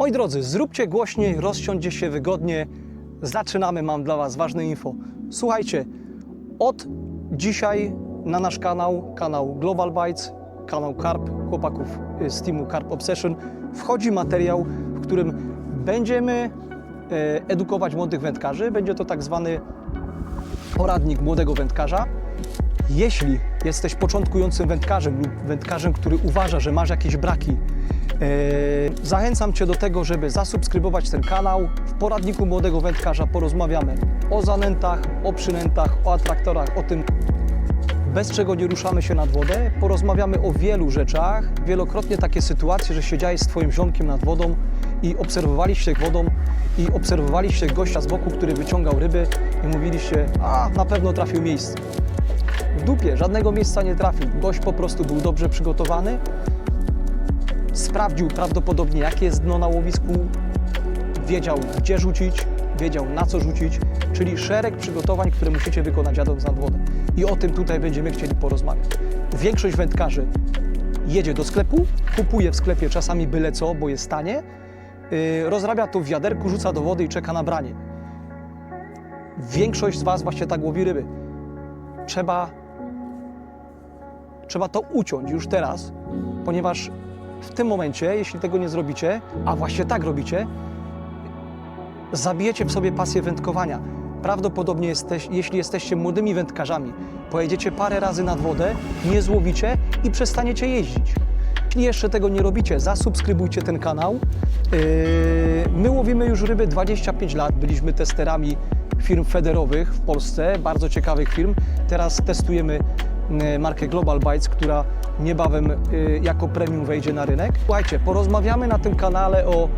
Moi drodzy, zróbcie głośniej, rozsiądźcie się wygodnie. Zaczynamy, mam dla Was ważne info. Słuchajcie, od dzisiaj na nasz kanał, kanał Global Bytes, kanał Carp, chłopaków z teamu Carp Obsession, wchodzi materiał, w którym będziemy e, edukować młodych wędkarzy. Będzie to tak zwany poradnik młodego wędkarza. Jeśli jesteś początkującym wędkarzem lub wędkarzem, który uważa, że masz jakieś braki, e, zachęcam Cię do tego, żeby zasubskrybować ten kanał. W poradniku młodego wędkarza porozmawiamy o zanętach, o przynętach, o atraktorach, o tym, bez czego nie ruszamy się nad wodę. Porozmawiamy o wielu rzeczach. Wielokrotnie takie sytuacje, że siedziałeś z Twoim ziomkiem nad wodą i obserwowaliście wodą i obserwowaliście gościa z boku, który wyciągał ryby i mówiliście, a na pewno trafił miejsce. W dupie żadnego miejsca nie trafił. Gość po prostu był dobrze przygotowany, sprawdził prawdopodobnie jakie jest dno na łowisku, wiedział gdzie rzucić, wiedział na co rzucić, czyli szereg przygotowań, które musicie wykonać jadąc nad wodę. I o tym tutaj będziemy chcieli porozmawiać. Większość wędkarzy jedzie do sklepu, kupuje w sklepie czasami byle co, bo jest tanie, yy, rozrabia to w wiaderku, rzuca do wody i czeka na branie. Większość z Was właśnie tak łowi ryby. Trzeba, trzeba to uciąć już teraz, ponieważ w tym momencie, jeśli tego nie zrobicie, a właśnie tak robicie, zabijecie w sobie pasję wędkowania. Prawdopodobnie jesteś, jeśli jesteście młodymi wędkarzami, pojedziecie parę razy nad wodę, nie złowicie i przestaniecie jeździć. Jeśli jeszcze tego nie robicie, zasubskrybujcie ten kanał. Yy, My łowimy już ryby 25 lat, byliśmy testerami firm federowych w Polsce, bardzo ciekawych firm. Teraz testujemy yy, markę Global Bites, która niebawem yy, jako premium wejdzie na rynek. Słuchajcie, porozmawiamy na tym kanale o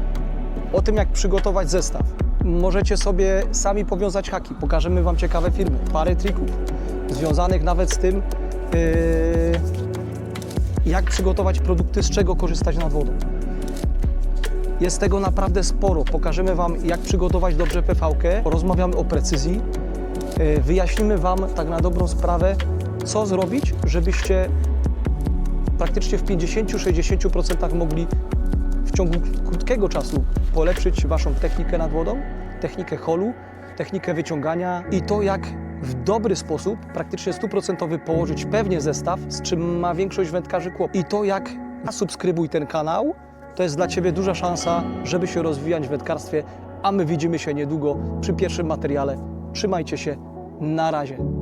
o tym, jak przygotować zestaw. Możecie sobie sami powiązać haki. Pokażemy Wam ciekawe filmy, parę trików związanych nawet z tym, yy, jak przygotować produkty, z czego korzystać nad wodą. Jest tego naprawdę sporo. Pokażemy Wam, jak przygotować dobrze PV-kę. Porozmawiamy o precyzji. Yy, Wyjaśnimy Wam tak na dobrą sprawę, co zrobić, żebyście praktycznie w 50-60% mogli w ciągu krótkiego czasu polepszyć Waszą technikę nad wodą, technikę holu, technikę wyciągania i to, jak w dobry sposób, praktycznie stuprocentowy, położyć pewnie zestaw, z czym ma większość wędkarzy kłopot. I to, jak subskrybuj ten kanał, to jest dla Ciebie duża szansa, żeby się rozwijać w wędkarstwie, a my widzimy się niedługo przy pierwszym materiale. Trzymajcie się, na razie.